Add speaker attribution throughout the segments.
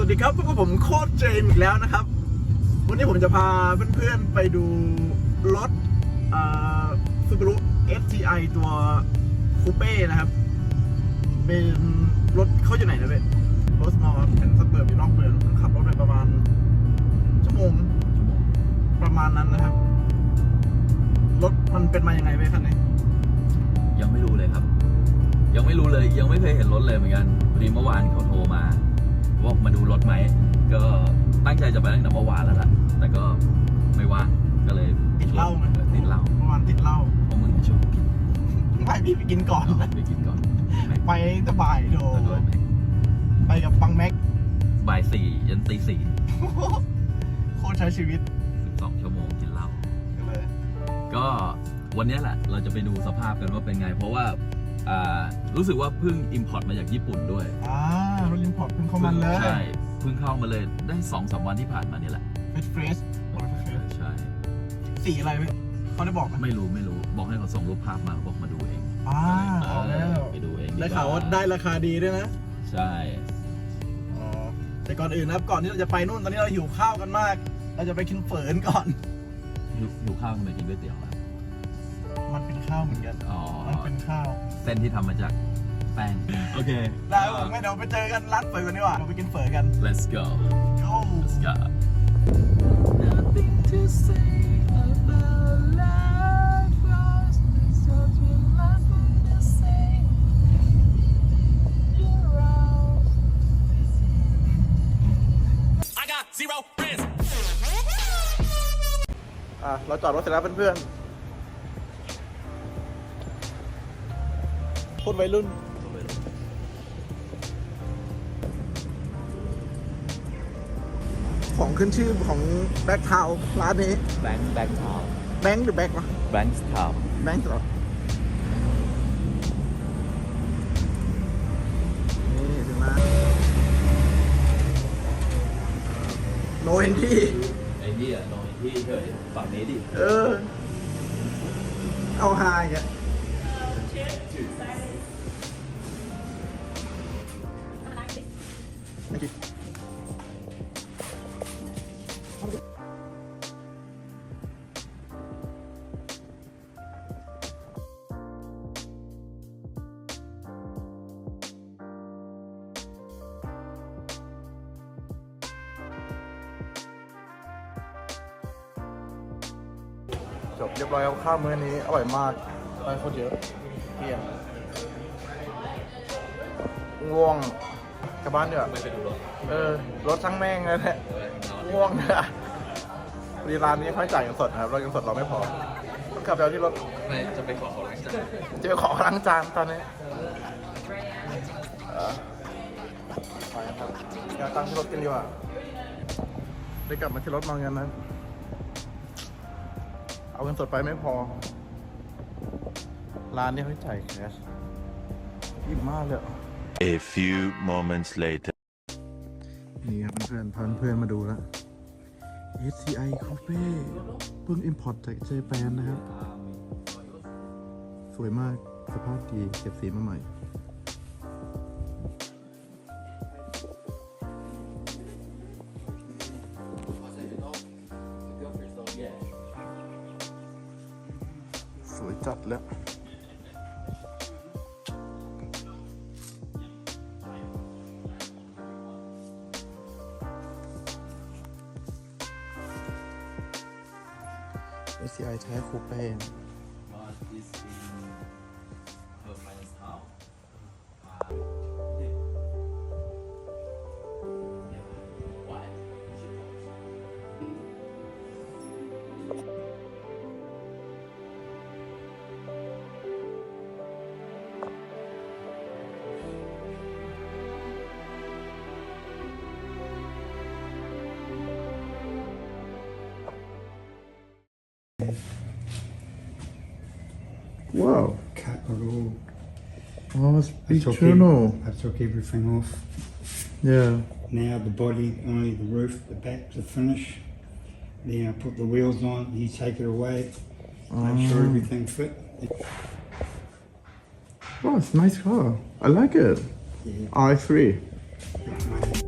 Speaker 1: สวัสดีครับพวกผมโคตรเจมอีกแล้วนะครับ วันนี้ผมจะพาเพื่อนๆไปดูรถซูบารุ FTI ตัวคูเป้นะครับ เป็นรถเขาอยู่ไหนนะเว้ยรถมอเป็นสเบิร์บอยู่นอกเมืองขับรถไปประมาณ ชั่วโมงประมาณนั้นนะครับ รถมันเป็นมาอย่างไงเว้ยคันนี้
Speaker 2: ยังไม่รู้เลยครับ ยังไม่รู้เลยยังไม่เคยเห็นรถเลยเหมือนกันพอดีเมื่อวานเขาโทรมา บอกมาดูรถไหม ก็ตั้งใจจะไปตั้งแต่เมื่อวานแล้วล่ะ แต่ก็ไม่ว่างก็เลย
Speaker 1: ติดเหล้าไหม
Speaker 2: ออติดเหล้า
Speaker 1: เมื่อวานติดเหล้า
Speaker 2: เพราะมึงชอบกิน
Speaker 1: ไม่พี่ไปกินก่อน
Speaker 2: เอาไปกินก่อนแม็ก
Speaker 1: ไปจะบ่ายโด
Speaker 2: แล้วด้วยแม็ก
Speaker 1: ไปกับปังแม็ก
Speaker 2: บ่ายสี่ยันตีสี่
Speaker 1: โคตรใช้ชีวิต
Speaker 2: สิบสองชั่วโมงกินเหล้า
Speaker 1: เลย
Speaker 2: ก็วันนี้แหละเราจะไปดูสภาพกันว่าเป็นไง เพราะว่าอ่ารู้สึกว่าเพิ่งอิมพอร์ตมาจากญี่ปุ่นด้วย
Speaker 1: อ่า รถอินพอร์ตเพิ่งเข้ามาเลย
Speaker 2: ใช่เพิ่งเข้ามาเลยได้สองสามวันที่ผ่านมานี่แหละ
Speaker 1: เฟสเฟรชรถเฟส
Speaker 2: ใช่
Speaker 1: สีอะไรเว้ยเขาได้บอกไหม
Speaker 2: ไม่รู้ไม่รู้บอกให้เขาส่งรูปภาพมาบอกมาดูเอง
Speaker 1: อ่าเอาแล้ว
Speaker 2: ไปดูเอง
Speaker 1: ได้ข่าวว่าได้ราคาดีด้วยนะ
Speaker 2: ใช่
Speaker 1: อ๋อแต่ก่อนอื่นนะครับก่อนที่เราจะไปนู่นตอนนี้เราหิวข้าวกันมาก เราจะไปกินเฝินก่อน
Speaker 2: อยู่อยู่ข้าวทำไมกินก๋วยเตี๋ยวล่ะ
Speaker 1: มันเป็นข้าวเหมือนกัน
Speaker 2: อ๋อ
Speaker 1: มันเป็นข้าว
Speaker 2: เส้นที่ทำมาจาก แป้ง โอเค
Speaker 1: ได้ผมไม่เดี๋ยวไปเจอกันร้านเฝินกันดีกว่าเราไปกินเฝอกัน
Speaker 2: let's go
Speaker 1: go
Speaker 2: let's go nothing to say about life was such a life from the same you're out
Speaker 3: I got zero friends.
Speaker 1: อะเราจอดรถเสร็จแล้วเพื่อนๆโคตรวัยรุ่น ของขึ้นชื่อของแบ็คทาวร้านนี้
Speaker 2: แบงค์แบงค์ทาว
Speaker 1: แบงค์หรือแบ็ควะ
Speaker 2: แบงค์ทาว
Speaker 1: แบงค์เหรอนี่ถึงแล้วโนเอนที่
Speaker 2: ไอ้นี่อะนอนที่เฉยฝั่งนี้ดิ
Speaker 1: เออ เอาหายอะ จบเรียบร้อยแล้วข้าวมื้อนี้อร่อยมากได้โคตรเยอะเพียง่วงกลับบ้านเถอะ
Speaker 2: ไม่ไปดูรถ
Speaker 1: เออรถทั้งแม่งเลยแหละง่วงเนี่ยพอดีร้านนี้เขาให้จ่ายเงินสดนะครับเราเงินสดเราไม่พอต้องกลับไปเอาที่รถ
Speaker 2: ไม่จะไปขอขาล้างจาน
Speaker 1: เจอของล้างจานตอนนี้เออไปครับเดี๋ยวตั้งที่รถกันดีกว่า ได้กลับมาที่รถมาเงินนั้น เอาเงินสดไปไม่พอ ร้านนี้เขาให้จ่ายแคชอิ่มมากเลย
Speaker 4: A few moments later.
Speaker 1: นี่ครับเพื่อนๆพาเพื่อนๆมาดูแล้ว SCI Coffee เพิ่ง import จากเจแปนนะครับ สวยมากสภาพดีเก็บสีมาใหม่ จัดแล้ว SCI แท้คูเป้
Speaker 5: Wow.
Speaker 1: Oh, it's
Speaker 5: I
Speaker 1: eternal.
Speaker 5: I took everything off.
Speaker 1: Yeah.
Speaker 5: Now the body, only the roof, the back, the finish. Then I put the wheels on, you take it away, um. make sure ah. everything fit.
Speaker 1: Wow, it's a nice car. I like it.
Speaker 5: Yeah.
Speaker 1: i3.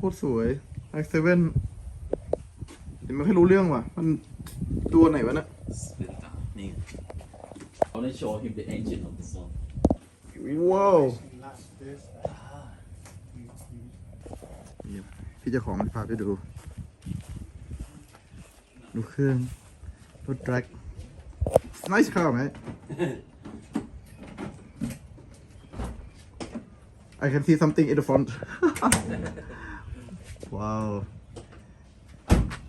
Speaker 1: คตรสวย X7 เห็นไม่ค่อยรู้เรื่องว่ะ มันตัวไหนวะเนะ
Speaker 2: นี่ I want to show him the engine of the song
Speaker 1: ว้าว พี่เจ้าของมันพาไปดู ดูเครื่องรถ drag nice car mate I can see something in the front wow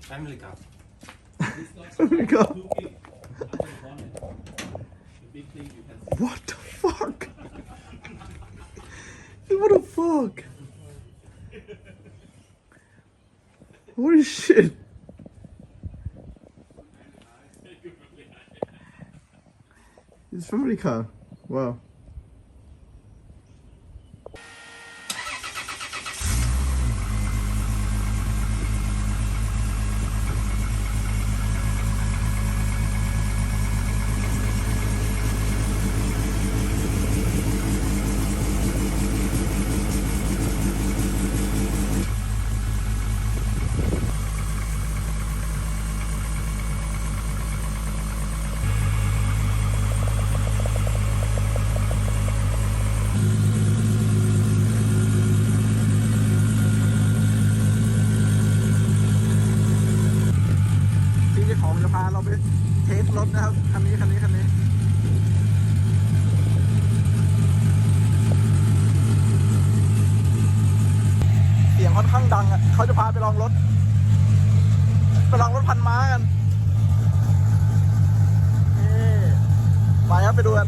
Speaker 3: Family car.
Speaker 1: God. What the fuck? what the fuck? Holy shit. It's family car. Wow. ของจะพาเราไปเทสรถนะครับ คันนี้คันนี้คันนี้เสียงค่อนข้างดังอะเขาจะพาไปลองรถ ไปลองรถพันม้ากันนี่ไปครับไปดูกัน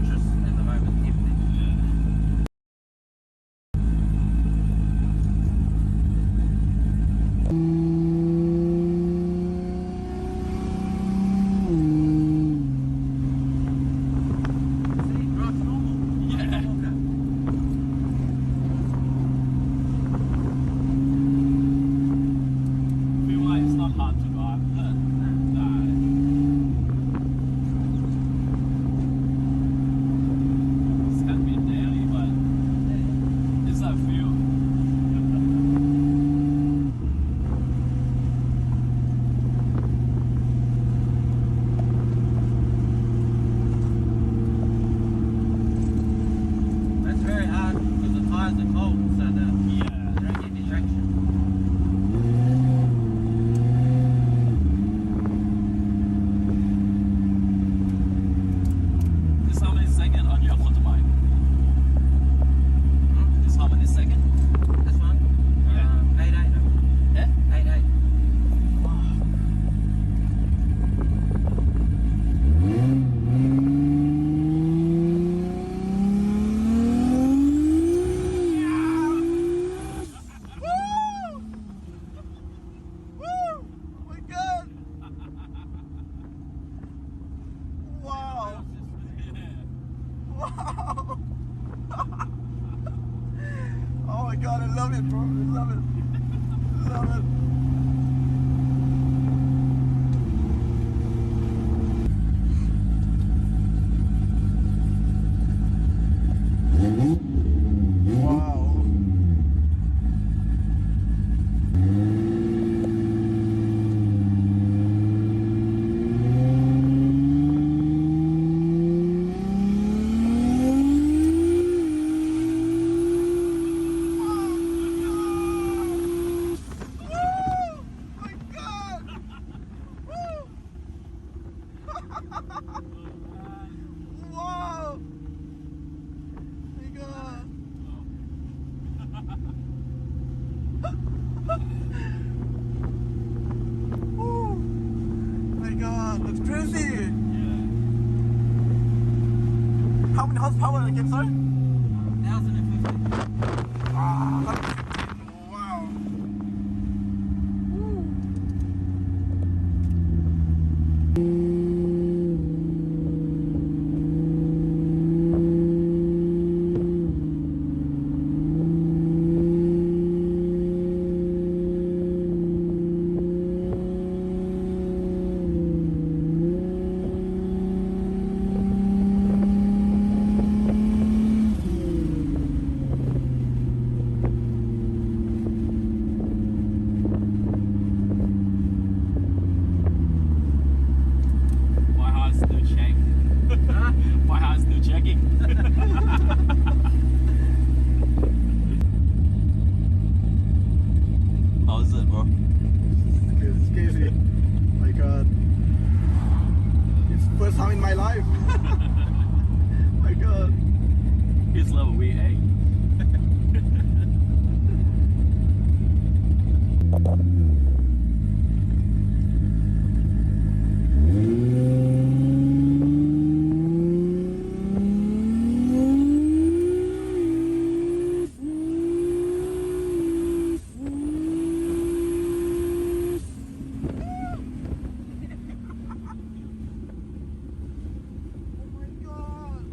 Speaker 3: conscious in the moment.
Speaker 1: It, bro. Love it. love it. Wow. my god! Woo! wow! My god! Woo! That's crazy! How many horsepower again, sorry?
Speaker 6: 1050.
Speaker 1: Ah, wow.
Speaker 3: My heart's still checking. My heart's still checking.
Speaker 2: How's it, bro?
Speaker 1: It's crazy. My god. It's first time in my life. my god.
Speaker 3: It's level V8.
Speaker 1: Oh my god.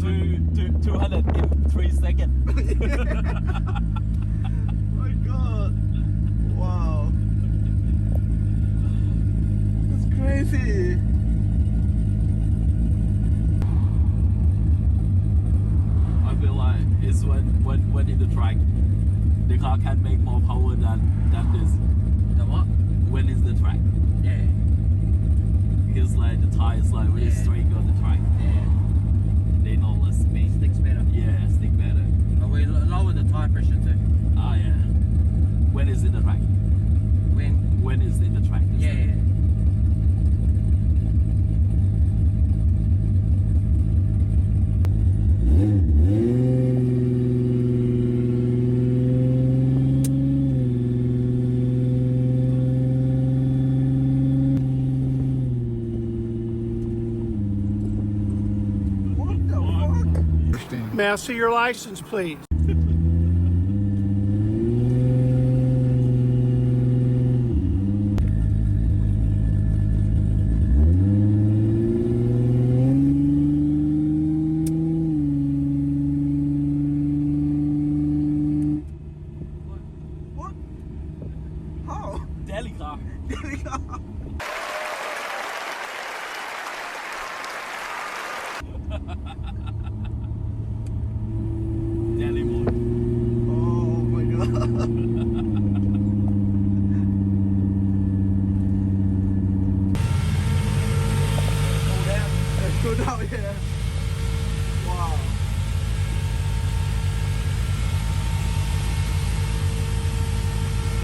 Speaker 3: Two, two, 200 in 3 seconds.
Speaker 1: my god. Wow. That's crazy.
Speaker 3: I feel like it's when, when, when in the track, the car can make more power than, than this.
Speaker 6: The what?
Speaker 3: When it's the track.
Speaker 6: Yeah.
Speaker 3: Because like the tire is like really
Speaker 6: Yeah.
Speaker 3: straight on the track.
Speaker 6: Yeah.
Speaker 7: May I see your license, please.